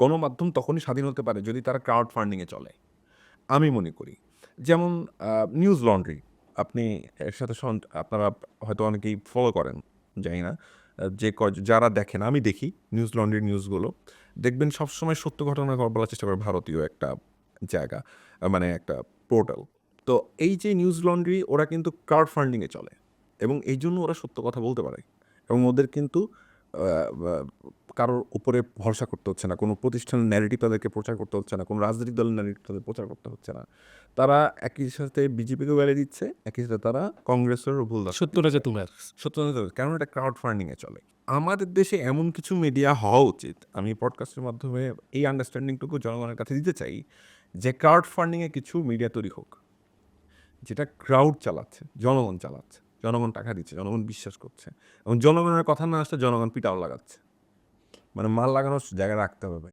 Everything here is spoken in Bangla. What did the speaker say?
গণমাধ্যম তখনই স্বাধীন হতে পারে যদি তারা ক্রাউড ফান্ডিংয়ে চলে। আমি মনে করি, যেমন নিউজ লন্ড্রি আপনি এর সাথে আপনারা হয়তো অনেকেই ফলো করেন, জানি না, যে যারা দেখেন, আমি দেখি নিউজ লন্ড্রির নিউজগুলো দেখবেন সবসময় সত্য ঘটনা বলার চেষ্টা করে ভারতীয় একটা জায়গা মানে একটা পোর্টাল তো এই যে নিউজ লন্ড্রি ওরা কিন্তু ক্রাউড ফান্ডিংয়ে চলে এবং এই জন্য ওরা সত্য কথা বলতে পারে এবং ওদের কিন্তু কারোর উপরে ভরসা করতে হচ্ছে না কোনো প্রতিষ্ঠানের ন্যারেটিভ তাদেরকে প্রচার করতে হচ্ছে না কোনো রাজনৈতিক দলের ন্যারেটিভ তাদের প্রচার করতে হচ্ছে না। তারা একই সাথে বিজেপিকে গালি দিচ্ছে একই সাথে তারা কংগ্রেসেরও ভুল হাজার তোমার সত্যতা তো, কারণ এটা ক্রাউড ফান্ডিংয়ে চলে। আমাদের দেশে এমন কিছু মিডিয়া হওয়া উচিত আমি পডকাস্টের মাধ্যমে এই আন্ডারস্ট্যান্ডিংটুকু জনগণের কাছে দিতে চাই যে ক্রাউড ফান্ডিংয়ে কিছু মিডিয়া তৈরি হোক যেটা ক্রাউড চালাচ্ছে জনগণ চালাচ্ছে। জনগণ টাকা দিচ্ছে, জনগণ বিশ্বাস করছে এবং জনগণের কথা না আসলে জনগণ পিটাও লাগাচ্ছে মানে মাল লাগানোর জায়গা রাখতে হবে।